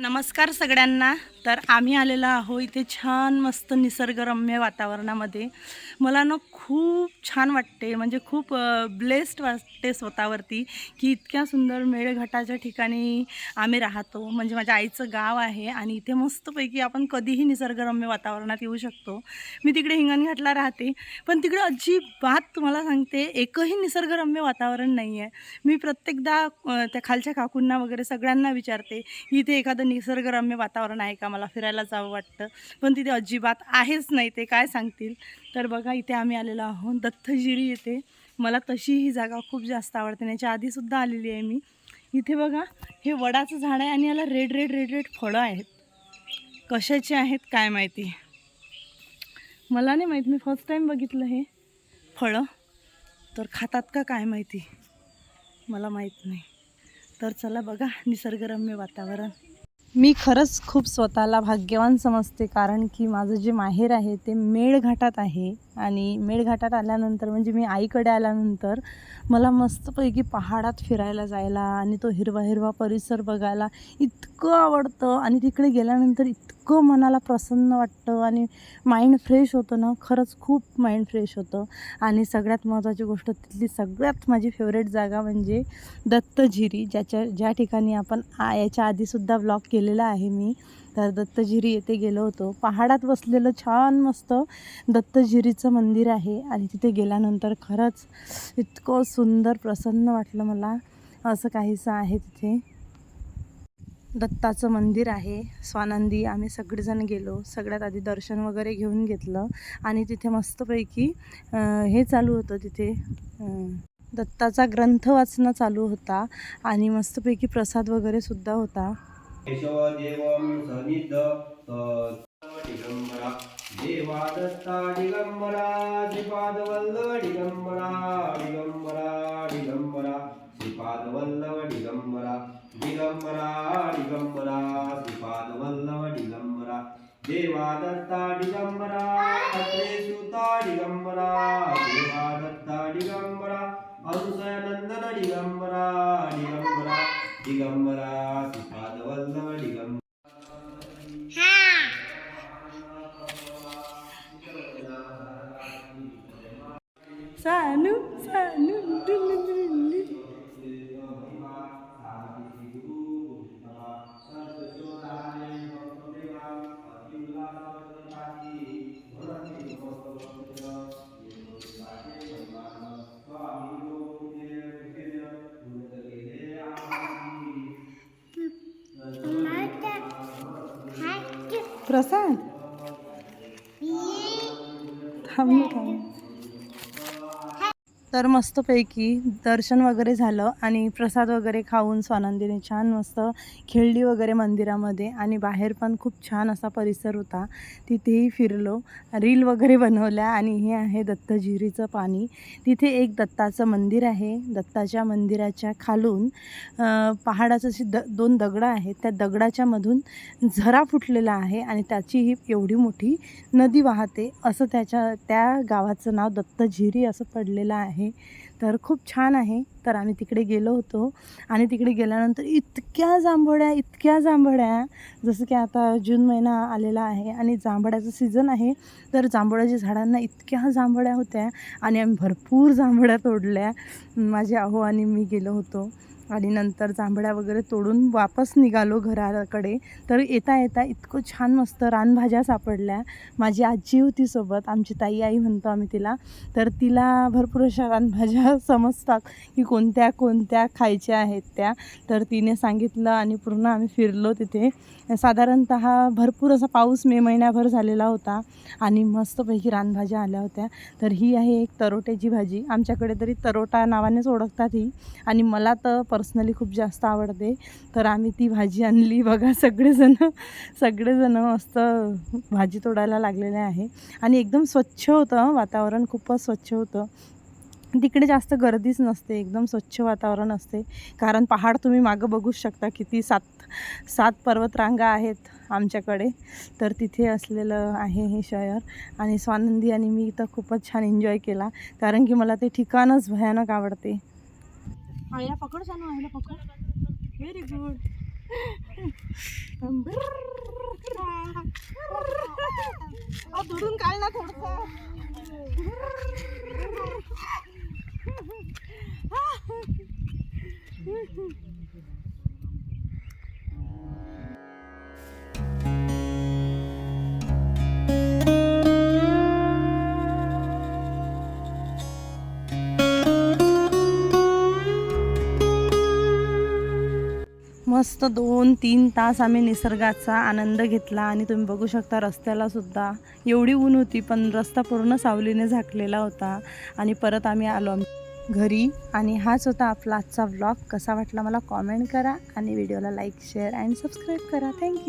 नमस्कार सगळ्यांना. तर आम्ही आलेलो आहो इथे छान मस्त निसर्गरम्य वातावरणामध्ये. मला ना खूप छान वाटते म्हणजे खूप ब्लेस्ड वाटते स्वतःवरती की इतक्या सुंदर मेळघाटाच्या ठिकाणी आम्ही राहतो. म्हणजे माझ्या आईचं गाव आहे आणि इथे मस्तपैकी आपण कधीही निसर्गरम्य वातावरणात येऊ शकतो. मी तिकडे हिंगणघाटला राहते पण तिकडे अजिबात तुम्हाला सांगते एकही निसर्गरम्य वातावरण नाही आहे मी प्रत्येकदा त्या खालच्या काकूंना वगैरे सगळ्यांना विचारते की इथे एखादं निसर्गरम्य वातावरण आहे का? मला फिरायला जावं वाटतं. पण तिथे अजिबात आहेच नाही ते काय सांगतील. तर बघा इथे आम्ही आलेलो आहोत. दत्तजिरी येते मला तशी ही जागा खूप जास्त आवडते. याच्या आधीसुद्धा आलेली आहे मी. इथे बघा हे वडाचं झाड आहे आणि याला रेड रेड रेड रेड फळं आहेत. कशाचे आहेत काय माहिती? मला नाही माहीत. मी फर्स्ट टाईम बघितलं हे फळं. तर खातात का काय माहिती? मला माहीत नाही. तर चला बघा निसर्गरम्य वातावरण. मी खरंच खूप स्वतःला भाग्यवान समजते कारण की माझं जे माहेर आहे ते मेळघाटात आहे. आणि मेळघाटात आल्यानंतर म्हणजे मी आईकडे आल्यानंतर मला मस्तपैकी पहाडात फिरायला जायला आणि तो हिरवा हिरवा परिसर बघायला इतकं आवडतं आणि तिकडे गेल्यानंतर इतकं मनाला प्रसन्न वाटतं आणि माइंड फ्रेश होतं ना. खरंच खूप माइंड फ्रेश होतं. आणि सगळ्यात महत्त्वाची गोष्ट तिथली सगळ्यात माझी फेवरेट जागा म्हणजे दत्तझिरी ज्याच्या ज्या ठिकाणी आपण आ याच्या आधीसुद्धा ब्लॉग केलेला आहे मी. तर दत्तझिरी येथे गेलो होतो. पहाडात बसलेलं छान मस्त दत्तझिरीचं मंदिर आहे आणि तिथे गेल्यानंतर खरंच इतकं सुंदर प्रसन्न वाटलं मला. असं काहीसं आहे तिथे. दत्ताचं मंदिर आहे. स्वानंदी आम्ही सगळेजण गेलो. सगळ्यात आधी दर्शन वगैरे घेऊन घेतलं आणि तिथे मस्तपैकी हे चालू होतं तिथे. दत्ताचा ग्रंथ वाचणं चालू होता आणि मस्तपैकी प्रसाद वगैरे सुद्धा होता. केशवदेवं सनिध दिगंबरा। देवा दत्ता दिगंबरा श्रीपादवल्लभ दिगंबरा दिगंबरा दिगंबरा। श्रीपादवल्लभ दिगंबरा दिगंबरा दिगंबरा। श्रीपादवल्लभ दिगंबरा। देवा दत्ता दिगंबरा अत्रे सुता दिगंबरा। देवा दत्ता दिगंबरा अंशनंदन दिगंबरा दिगंबरा। दिगंबरा सानू सानू डुलू डुलू. प्रसाद थांब ना, थांब तर मस्तपैकी दर्शन वगैरे झालं आणि प्रसाद वगैरे खाऊन स्वानंदीने छान मस्त खेळली वगैरे मंदिरामध्ये आणि बाहेर पण खूप छान असा परिसर होता. तिथेही फिरलो रील वगैरे बनवल्या आणि हे आहे दत्तजिरीचं पाणी. तिथे एक दत्ताचं मंदिर आहे. दत्ताच्या मंदिराच्या खालून पहाडाचं असे द दोन दगडं आहेत. त्या दगडाच्या मधून झरा फुटलेला आहे आणि त्याची ही एवढी मोठी नदी वाहते. असं त्याच्या त्या गावाचं नाव दत्तझिरी असं पडलेलं आहे. तर खूप छान आहे. तर आम्ही तिकडे गेलो होतो आणि तिकडे गेल्यानंतर इतक्या जांभळ्या इतक्या जांभळ्या जसं की आता जून महिना आलेला आहे आणि जांभळ्याचं सीझन आहे तर जांभळाच्या झाडांना इतक्या जांभळ्या होत्या आणि आम्ही भरपूर जांभळ्या तोडल्या. माझे आहो आणि मी गेलो होतो. आणि नंतर जांभळ्या वगैरे तोडून वापस निघालो घराकडे. तर येता येता इतकं छान मस्त रानभाज्या सापडल्या. माझी आजी होती सोबत आमची ताई आई म्हणतो आम्ही तिला. तर तिला भरपूर अशा रानभाज्या समजतात की कोणत्या कोणत्या खायच्या आहेत त्या. तर तिने सांगितलं आणि पूर्ण आम्ही फिरलो तिथे. साधारणत भरपूर असा पाऊस मे महिन्याभर झालेला होता आणि मस्तपैकी रानभाज्या आल्या होत्या. तर ही आहे एक तरोट्याची भाजी. आमच्याकडे तरी तरोटा नावानेच ओळखतात ही. आणि मला तर पर्सनली खूप जास्त आवडते. तर आम्ही ती भाजी आणली. बघा सगळेजणं सगळेजणं मस्त भाजी तोडायला लागलेले आहे. आणि एकदम स्वच्छ होतं. वातावरण खूपच स्वच्छ होतं. तिकडे जास्त गर्दीच नसते. एकदम स्वच्छ वातावरण असते. कारण पहाड तुम्ही मागं बघूच शकता किती सात सात पर्वतरांगा आहेत आमच्याकडे. तर तिथे असलेलं आहे हे शहर. आणि स्वानंदी आणि मी इथं खूपच छान एन्जॉय केला. कारण की मला ते ठिकाणच भयानक आवडते. आईला पकड सांग आईला पकड. व्हेरी गुड धरून दुरून काढ ना थोडस. मस्त दोन तीन तास आम्ही निसर्गाचा आनंद घेतला आणि तुम्ही बघू शकता रस्त्याला सुद्धा एवढी ऊन होती पण रस्ता पूर्ण सावलीने झाकलेला होता आणि परत आम्ही आलो घरी. आणि हाच होता आपला आजचा व्लॉग कसा वाटला मला कॉमेंट करा आणि व्हिडिओला लाईक शेअर अँड सबस्क्राईब करा. Thank you